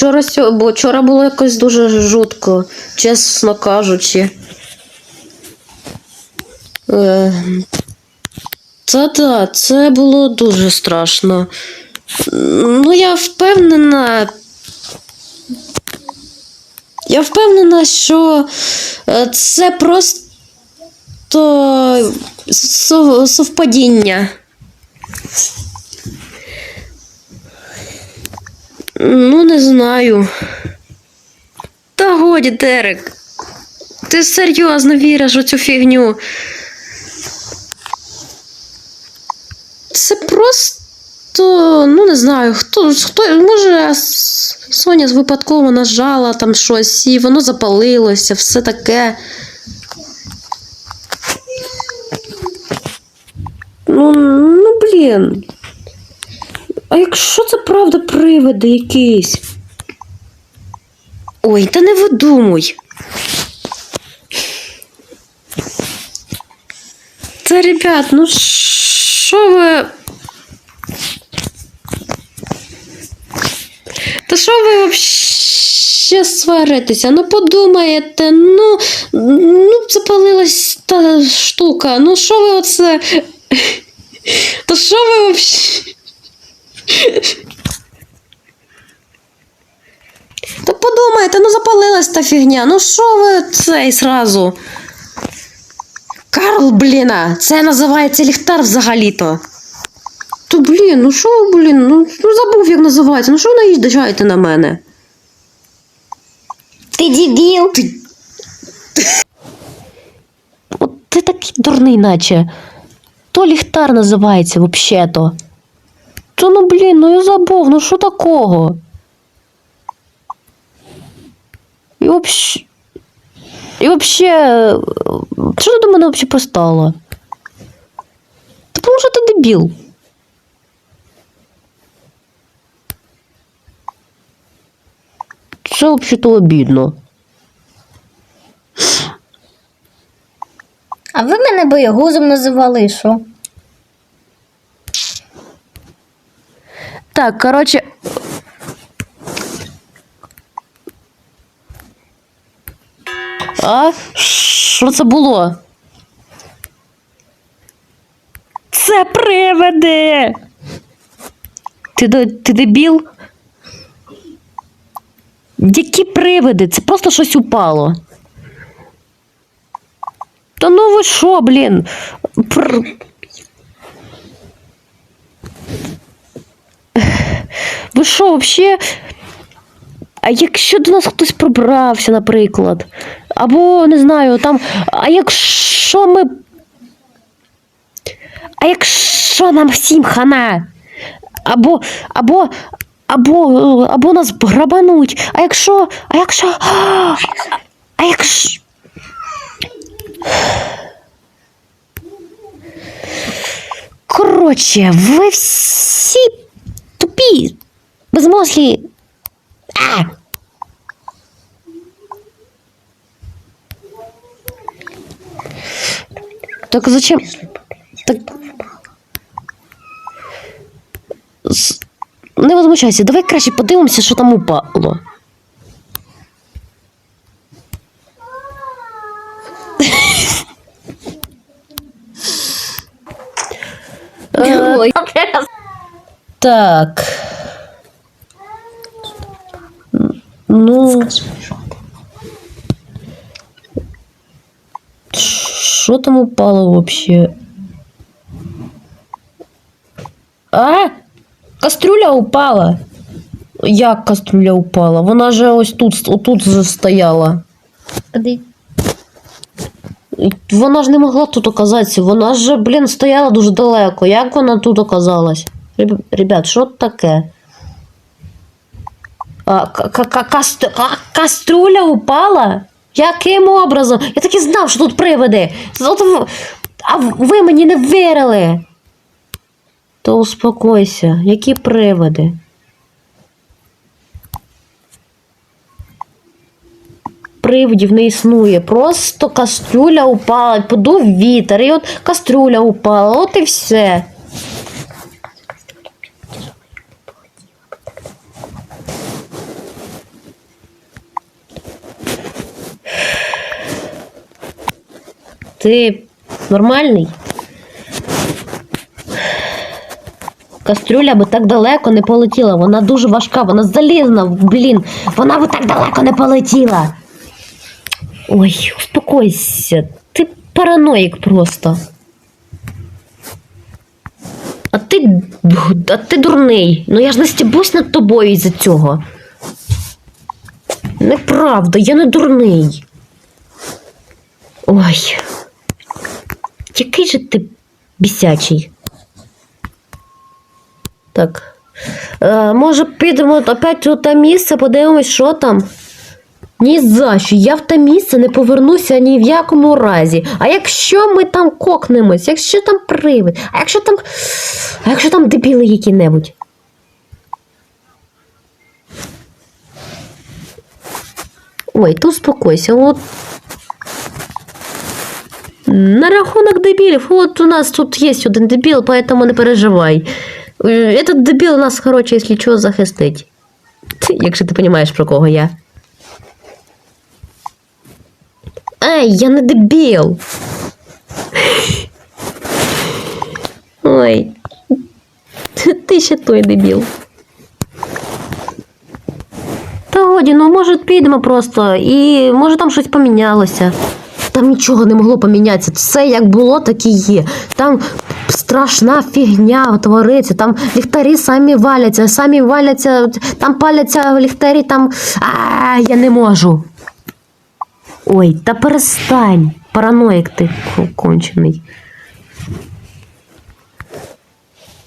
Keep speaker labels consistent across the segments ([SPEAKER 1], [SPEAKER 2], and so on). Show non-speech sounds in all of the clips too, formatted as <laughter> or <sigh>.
[SPEAKER 1] вчора, бо вчора було якось дуже жутко, чесно кажучи. Та-та, це було дуже страшно. Ну, я впевнена. Я впевнена, що е, це просто совпадіння. Ну, не знаю. Та годі, Дерек. Ти серйозно віриш у цю фігню. Це просто. Ну, не знаю, хто. хто може, Соня випадково нажала там щось, і воно запалилося, все таке. Ну, ну блін. А якщо це правда привиди якісь? Ой, та не видумуй. Та, ребят, ну що ви. Та що ви вообще сваритеся? Ну подумаєте, ну, ну запалилась та штука. Ну що ви оце? Та що ви вообще? Та подумайте, ну запалилась та фігня. Ну що ви цей сразу? Карл, бліна, це називається ліхтар взагалі-то. То блін, ну що ви, блін, ну, ну забув, як називається. Ну що ви наїжджаєте на мене?
[SPEAKER 2] Ти дебіл.
[SPEAKER 1] От ти такий дурний, наче. То ліхтар називається взагалі-то. То ну блін, ну я забув, ну що такого? І вообще. І вообще. Що до мене взагалі пристала? Та тому що ти дебіл. Це взагалі-то обідно.
[SPEAKER 2] А ви мене боягузом називали, що?
[SPEAKER 1] Так, коротше. А? Що це було? Це привиди! Ти, ти дебіл? Які привиди? Це просто щось упало. Та ну ви що, блін? Пр... Ви що, взагалі? А якщо до нас хтось пробрався, наприклад? Або не знаю, там. А якщо ми. А якщо нам всім хана? Або. Або. Або, або нас грабануть. А якщо. А якщо. А якщо. Коротше, ви всі тупі, безмозлі. А! Так зачем? Так... С- Не возмущайся, давай краще подивимося, що там упало. Е,
[SPEAKER 2] Ой.
[SPEAKER 1] Так. Ну. Що там упало вообще? А? Кастрюля упала. Як кастрюля упала? Вона же ось тут, отут стояла.
[SPEAKER 2] Куди?
[SPEAKER 1] Вона ж не могла тут оказатися. Вона ж, блін, стояла дуже далеко. Як вона тут оказалась? Реб- Ребят, що таке? А, ка- ка- ка- каст- каструля упала? Яким образом? Я так і знав, що тут привиди. А ви мені не вірили. То успокойся, які привиди? Привидів не існує. Просто кастрюля упала, подув вітер, і от кастрюля упала, от і все. Ти нормальний? Кастрюля би так далеко не полетіла. Вона дуже важка, вона залізна, блін. Вона би так далеко не полетіла. Ой, успокойся. Ти параноїк просто. А ти, а ти дурний. Ну я ж не стібусь над тобою із-за цього. Неправда, я не дурний. Ой. Який же ти бісячий. Так. Е, може, підемо опять у те місце, подивимось, що там. Ні за що, я в те місце не повернуся ні в якому разі. А якщо ми там кокнемось, якщо там привид, а якщо там. А якщо там дебіли які-небудь? Ой, ти успокойся. От на рахунок дебилов, вот у нас тут есть один дебил, поэтому не переживай. Е, Этот дебил нас, короче, если что, захистить. Ти, Якщо ти розумієш, про кого я. Ей, я не дебіл. Ой. Ти ще той дебіл. Та годі, ну може підемо просто, і може там щось помінялося. Там нічого не могло помінятися. Все як було, так і є. Там страшна фігня твориться, там ліхтарі самі валяться, самі валяться, там паляться ліхтарі, там. А, я не можу. Ой, та перестань. Параноїк ти ко- кончений.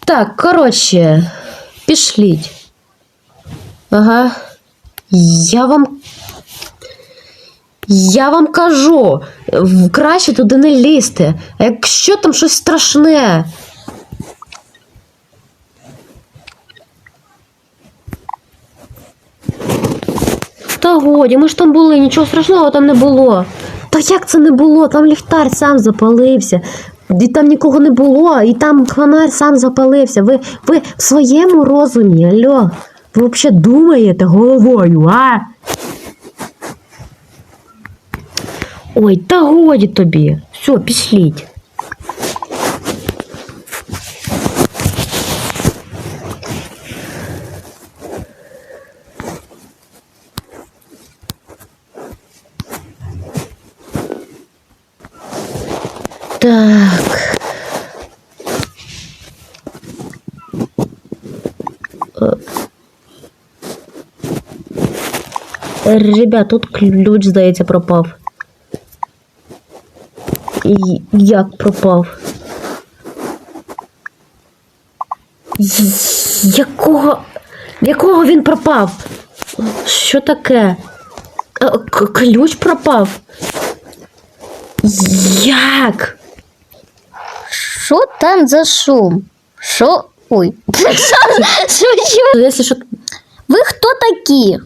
[SPEAKER 1] Так, коротше, пішліть. Ага. Я вам. Я вам кажу, краще туди не лізти. А якщо там щось страшне. Та годі, ми ж там були, нічого страшного там не було. Та як це не було? Там ліхтар сам запалився. І там нікого не було, і там фонарь сам запалився. Ви, ви в своєму розумі, алло. Ви взагалі думаєте головою, а? Ой, та годі тобі. Все, пішліть. Так. Е, Ребят, тут ключ, здається, пропав. І як пропав? Якого? Якого він пропав? Що таке? Е, к- Ключ пропав? Як?
[SPEAKER 2] Що там за шум? Що? Ой. <laughs> Що? Що... Ви хто такі?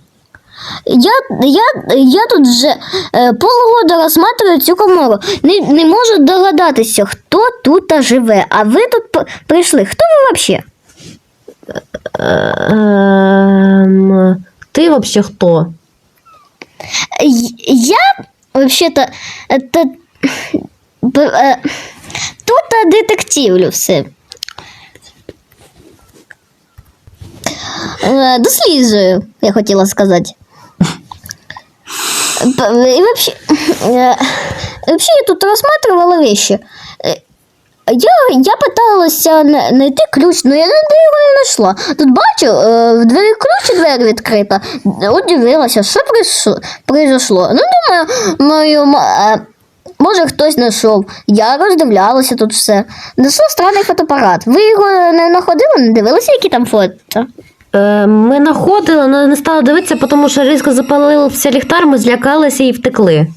[SPEAKER 2] Я, я, я тут вже е, полгода розсматриваю цю комору. Не, не можу догадатися, хто тут живе. А ви тут прийшли. Хто ви взагалі?
[SPEAKER 1] Ем, ти вообще хто?
[SPEAKER 2] Я взагалі-то это, е, тут детективлю все. Е, Досліджую, я хотіла сказати. І вообще, <laughs> е, вообще я тут розсматривала вещи. Е, Я, я пыталася на- знайти ключ, але я ніде його не знайшла. Тут бачу, е, в двері ключ двері відкрита. Удивилася, що прийшло- произошло. Ну, думаю, мою, е, може хтось знайшов. Я роздивлялася тут все. Знайшла странний фотоапарат. Ви його не знаходили, не дивилися, які там фото?
[SPEAKER 1] Е, ми знаходили, але не стали дивитися, тому що різко запалився ліхтар, ми злякалися і втекли.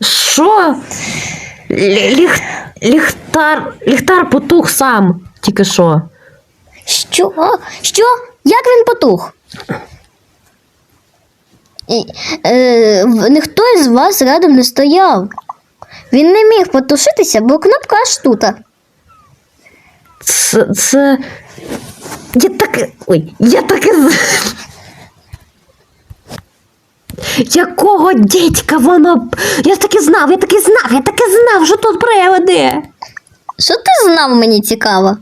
[SPEAKER 1] Що? Ліх... Ліхтар... Ліхтар потух сам, тільки що.
[SPEAKER 2] Що? Що? Як він потух? І, е, ніхто із вас рядом не стояв. Він не міг потушитися, бо кнопка аж тут.
[SPEAKER 1] Це. це... Я так. Ой, я так і. Якого дідька воно. Я таки знав, я таки знав, я таки знав, що тут привиди.
[SPEAKER 2] Що ти знав, мені цікаво?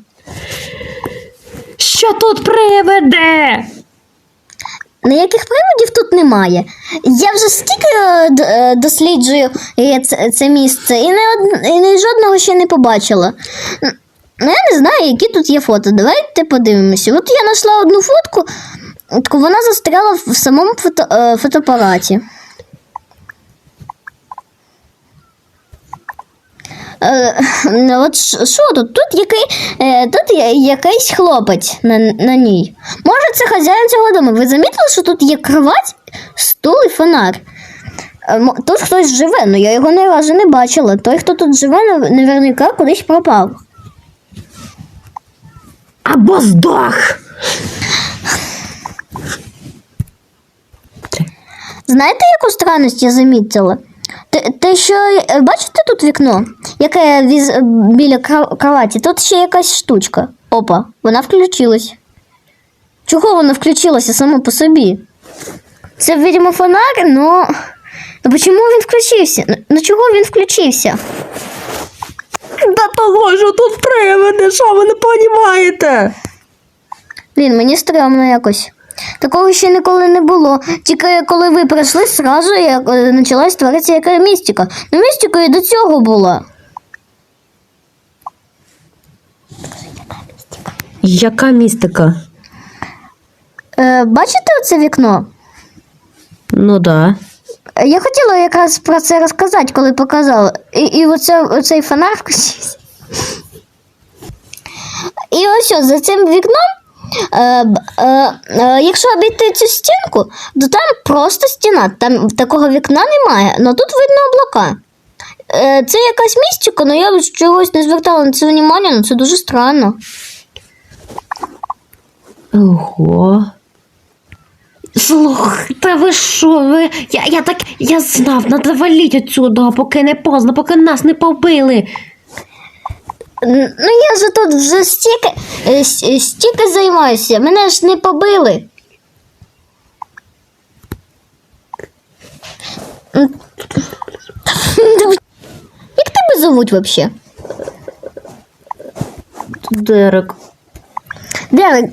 [SPEAKER 1] Що тут привиди?
[SPEAKER 2] Ніяких приводів тут немає. Я вже стільки е, е, досліджую це, це місце і, не од... і жодного ще не побачила. Ну, я не знаю, які тут є фото. Давайте подивимося. От я знайшла одну фотку, вона застряла в самому фото... е, фотоапараті. Е, ну, от що тут? Тут, який, е, тут є якийсь хлопець на, на ній. Може, це хазяїн цього дому. Ви замітили, що тут є кровать, стул і фонар? Е, Тут хтось живе, але я його ні разу не бачила. Той, хто тут живе, нав- наверняка кудись пропав.
[SPEAKER 1] Або здох.
[SPEAKER 2] Знаєте, яку странність я замітила? Те, те, що бачите тут вікно, яке віз, біля кроваті, тут ще якась штучка. Опа, вона включилась. Чого вона включилася сама по собі? Це, видимо, фонар, ну. Ну чому він включився? Ну, Ну чого він включився?
[SPEAKER 1] Та того, що тут привиди, що ви не понімаєте?
[SPEAKER 2] Блін, мені стрьомно якось. Такого ще ніколи не було. Тільки коли ви прийшли, зразу як, е, почалась творитися яка містика. Ну, містика і до цього була.
[SPEAKER 1] Яка містика?
[SPEAKER 2] Е, бачите оце вікно?
[SPEAKER 1] Ну да.
[SPEAKER 2] Я хотіла якраз про це розказати, коли показала. І, і оце, оцей фонар включився. І ось за цим вікном, е, е, е, якщо обійти цю стінку, то там просто стіна, там такого вікна немає, але тут видно облака. Е, це якась містика, але я чогось не звертала на це увагу, але це дуже странно.
[SPEAKER 1] Ого. Слух, та ви що? Ви... Я, я так. Я знав, надо валіть отсюда, поки не поздно, поки нас не побили.
[SPEAKER 2] Ну я ж тут вже стільки, е, е, стільки займаюся, мене ж не побили. Як тебе зовуть взагалі?
[SPEAKER 1] Дерек.
[SPEAKER 2] Дерек.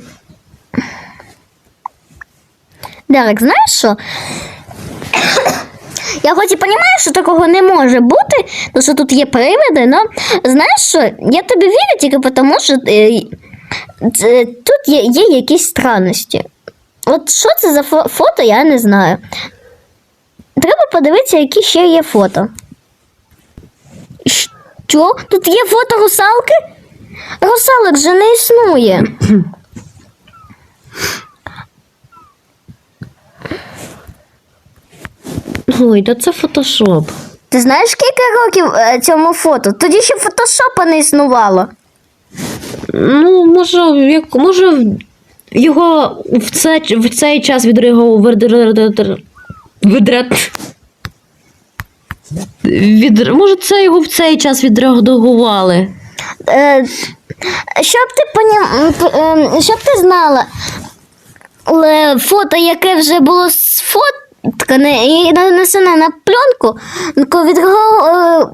[SPEAKER 2] Дерек, знаєш що? Я хоч і розумію, що такого не може бути, тому що тут є привиди, але знаєш що, я тобі вірю тільки тому, що е, тут є, є якісь странності. От що це за фото, я не знаю. Треба подивитися, які ще є фото. Що? Тут є фото русалки? Русалок же не існує.
[SPEAKER 1] Ой, та це фотошоп.
[SPEAKER 2] Ти знаєш, скільки років е, цьому фото? Тоді ще фотошопа не існувало.
[SPEAKER 1] Ну, може, як, може, його в, це, в цей час відреагував. Відряд. Від... Може, це його в цей час відреагували.
[SPEAKER 2] Е, щоб ти понім... ем, щоб ти знала, фото, яке вже було сфоткане і нанесене на пленку, ну, відреагувало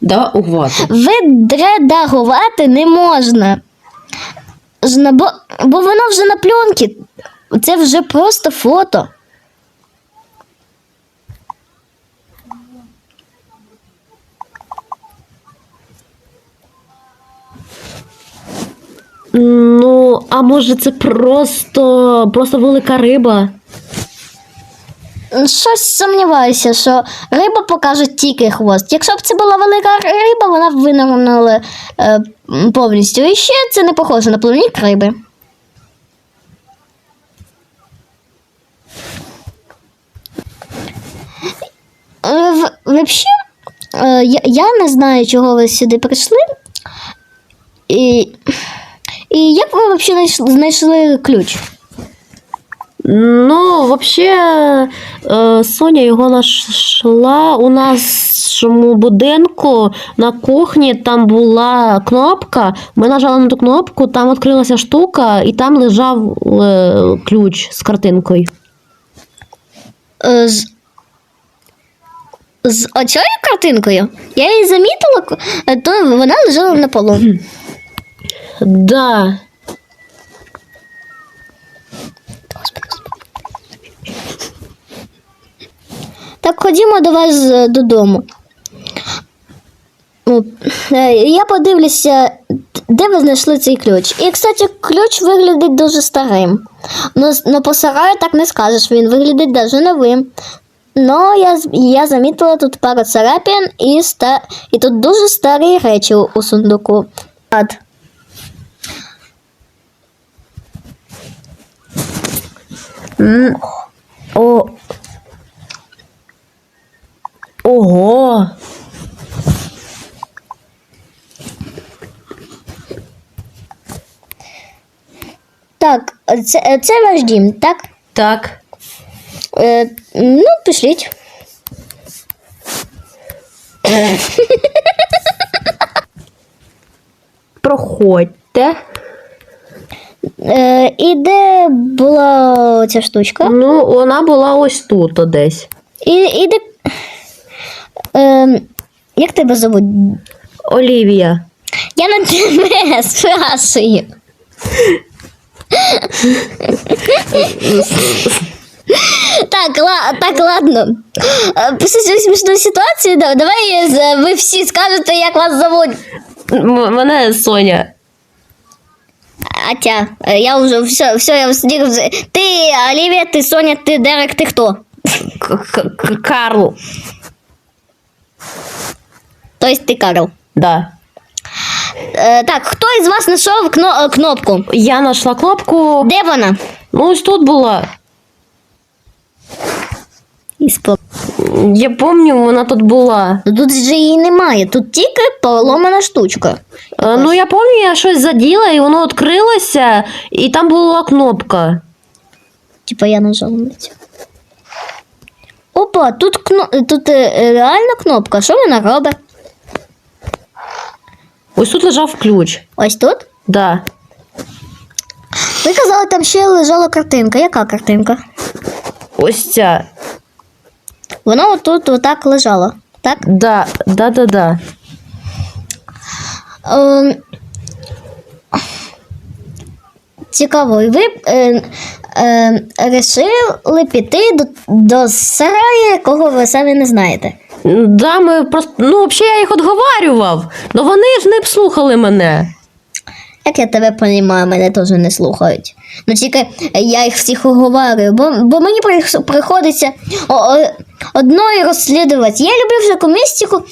[SPEAKER 1] Да, увагу.
[SPEAKER 2] відредагувати не можна. Бо, бо воно вже на пленці. Це вже просто фото.
[SPEAKER 1] Ну, а може це просто, просто велика риба?
[SPEAKER 2] Щось сумніваюся, що риба покаже тільки хвост. Якщо б це була велика риба, вона б винирнула е, повністю. І ще це не похоже на плавник риби. Е, Взагалі, е, я не знаю, чого ви сюди прийшли. І, і як ви взагалі знайшли ключ?
[SPEAKER 1] Ну, вообще, е, Соня його знайшла у нашому будинку на кухні. Там була кнопка. Ми нажали на ту кнопку, там відкрилася штука, і там лежав е, ключ з картинкою.
[SPEAKER 2] Е, З, з оцією картинкою я її замітила, то вона лежала на полу.
[SPEAKER 1] Да.
[SPEAKER 2] Так ходімо до вас е, додому. Е, Я подивлюся, де ви знайшли цей ключ. І, кстати, ключ виглядить дуже старим. Ну, с- ну по сараю так не скажеш, він виглядить дуже новим. Ну, я, я замітила тут пару царапин і, ста... і тут дуже старі речі у, у сундуку. От.
[SPEAKER 1] О. Ого.
[SPEAKER 2] Так, це, це ваш дім, так?
[SPEAKER 1] Так.
[SPEAKER 2] Е, ну, пішліть.
[SPEAKER 1] Проходьте.
[SPEAKER 2] Е, і де була ця штучка?
[SPEAKER 1] Ну, вона була ось тут десь.
[SPEAKER 2] І, і де. Е, як тебе зовуть?
[SPEAKER 1] Олівія.
[SPEAKER 2] Я на тебе <laughs> спрашую. Так, ла, так, ладно. Е, Після цієї смішної ситуації, да- давай е, ви всі скажете, як вас зовуть.
[SPEAKER 1] М- мене Соня.
[SPEAKER 2] Атя, е, я вже все, все, я вже Ти Олівія, ти Соня, ти Дерек, ти хто?
[SPEAKER 1] К- Карл.
[SPEAKER 2] Тобто ти Карл.
[SPEAKER 1] Да.
[SPEAKER 2] Е, так, хто із вас знайшов кно, е, кнопку?
[SPEAKER 1] Я знайшла кнопку.
[SPEAKER 2] Де вона?
[SPEAKER 1] Ну, ось тут була.
[SPEAKER 2] Іспо.
[SPEAKER 1] Я пам'ятаю, вона тут була.
[SPEAKER 2] Ну, Тут же її немає, тут тільки поломана штучка.
[SPEAKER 1] Е, Ну, я пам'ятаю, я щось заділа, і воно відкрилося, і там була кнопка.
[SPEAKER 2] Типа я нажала на цю. Опа, тут, кно... тут е, реальна кнопка. Що вона робить?
[SPEAKER 1] Ось тут лежав ключ.
[SPEAKER 2] Ось тут?
[SPEAKER 1] Да.
[SPEAKER 2] Ви казали, там ще лежала картинка. Яка картинка?
[SPEAKER 1] Ось ця.
[SPEAKER 2] Вона отут отак лежала. Так?
[SPEAKER 1] Да, да, да, да.
[SPEAKER 2] Ем, Цікаво, і ви е, е, рішили піти до, до сараю, якого ви самі не знаєте.
[SPEAKER 1] Да, ми просто. Ну, взагалі я їх відговарював. Ну вони ж не б слухали мене.
[SPEAKER 2] Як я тебе понімаю, мене теж не слухають. Ну тільки я їх всіх уговорюю, бо, бо мені приходиться о, о, одною розслідувати. Я люблю всяку містику,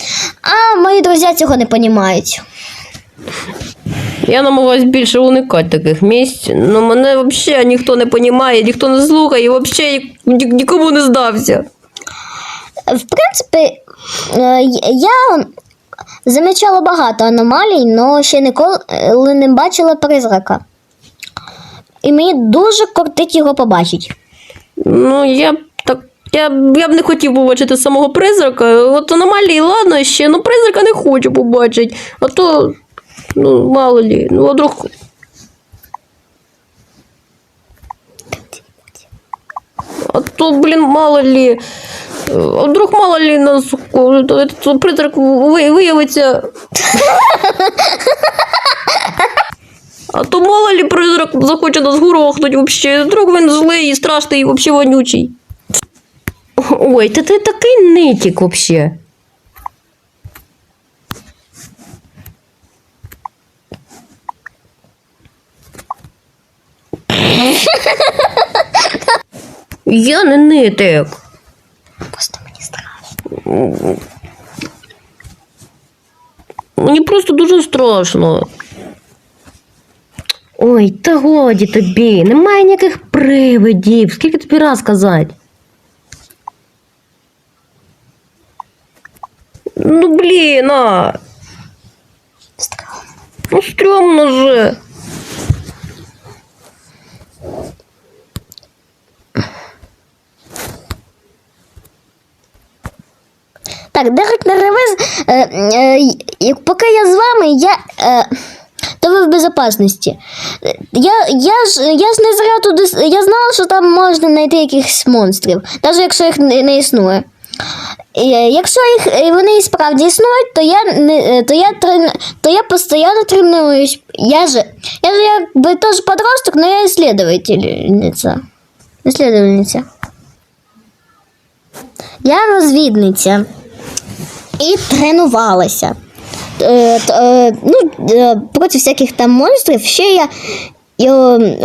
[SPEAKER 2] а мої друзі цього не понімають.
[SPEAKER 1] Я намагаюсь більше уникати таких місць. Ну мене взагалі ніхто не розуміє, ніхто не слухає, і взагалі ні- нікому не здався.
[SPEAKER 2] В принципі, е, я замічала багато аномалій, але ще ніколи не бачила призрака. І мені дуже кортить його побачити.
[SPEAKER 1] Ну, я б так. Я, я б не хотів побачити самого призрака. От аномалії, ладно ще, ну призрака не хочу побачити. А то, ну, мало лі, ну, вдруг. А то, блін, мало лі. А вдруг мало лі нас то призрак ви- виявиться. А то мало лі призрак захоче нас грохнуть вообще. Вдруг він злий і страшний і вообще вонючий. Ой, та ти такий нитік вообще. Я не нитик.
[SPEAKER 2] Просто мені страшно.
[SPEAKER 1] Мені просто дуже страшно. Ой, та годі тобі, немає ніяких привидів. Скільки тобі раз казати? Ну блін, а.
[SPEAKER 2] Страшно.
[SPEAKER 1] Ну стрьомно же.
[SPEAKER 2] Так, Дерек не. Е, е, поки я з вами, я. Е, то ви в безопасності. Е, Я, я, ж, я ж не зря туди. Я знала, що там можна знайти якихось монстрів, навіть якщо їх не, існує. Е, Якщо їх е, вони і справді існують, то я не е, то я трен, то я постійно тренуюсь. Я же я же якби теж подросток, но я исследовательниця. Исследовательниця. Я розвідниця і тренувалася. Е, е, ну, е, проти всяких там монстрів. Ще я,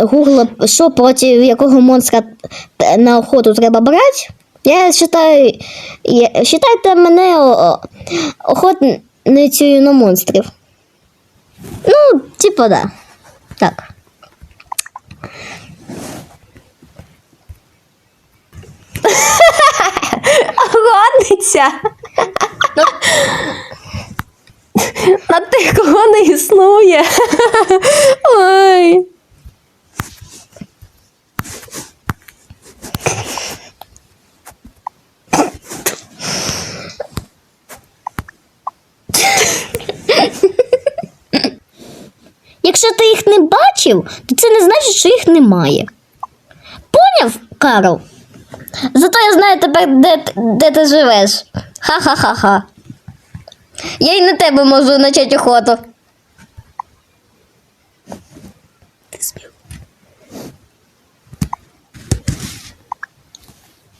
[SPEAKER 2] гугла, що проти якого монстра на охоту треба брати. Я вважаю, вважайте мене охотницею на монстрів. Ну, типа, да. Так.
[SPEAKER 1] Охотниця. На тих, кого не існує. Ой.
[SPEAKER 2] Якщо ти їх не бачив, то це не значить, що їх немає. Поняв, Карл? Зато я знаю тепер, де, де ти живеш. Ха-ха-ха-ха. Я й на тебе можу почати охоту.
[SPEAKER 1] Ти.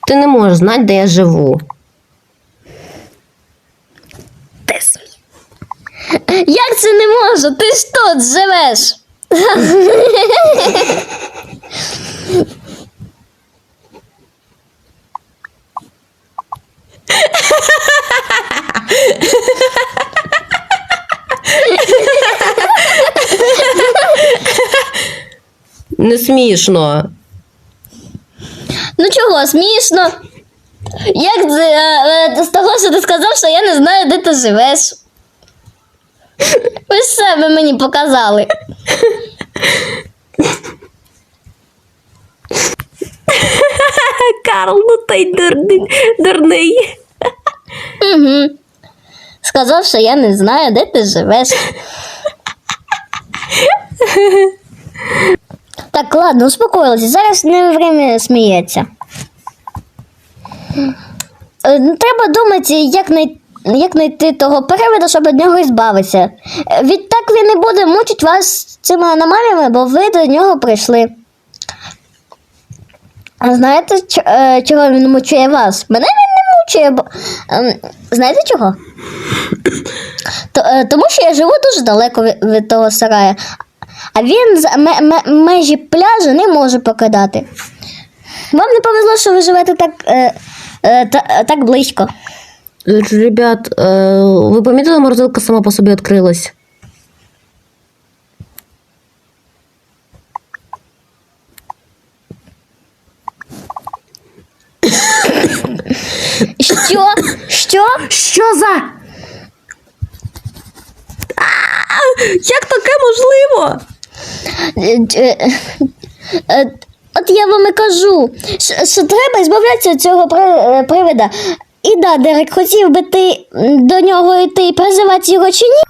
[SPEAKER 1] Ти не можеш знати, де я живу. Ти смів.
[SPEAKER 2] Як це не можу? Ти ж тут живеш. <laughs>
[SPEAKER 1] Не смішно.
[SPEAKER 2] Ну чого, смішно? Як це, е, е, з того, що ти сказав, що я не знаю, де ти живеш. Ви ж себе мені показали. <laughs> <laughs>
[SPEAKER 1] Карл, ну той дурний. дурний.
[SPEAKER 2] Угу. Сказав, що я не знаю, де ти живеш. Так, ладно, успокоїлася. Зараз не время сміється. Е, ну, Треба думати, як знайти. Як знайти того переводу, щоб від нього збавитися. Е, Відтак він не буде мучити вас цими аномаліями, бо ви до нього прийшли. А знаєте, е, чого він мучує вас? Мене він не мучує, бо. ем, знаєте чого? <coughs> Е, тому що я живу дуже далеко від, того сараю. А він за ме, ме, межі пляжу не може покидати. Вам не повезло, що ви живете так, е, так близько.
[SPEAKER 1] Ребят, ви помітили, морозилка сама по собі відкрилась?
[SPEAKER 2] Що? Що?
[SPEAKER 1] Що за? Як таке можливо?
[SPEAKER 2] Е, е, е, От я вам і кажу, що, треба збавлятися від цього при- привида. І да, Дерек, хотів би ти до нього йти і призивати його чи ні?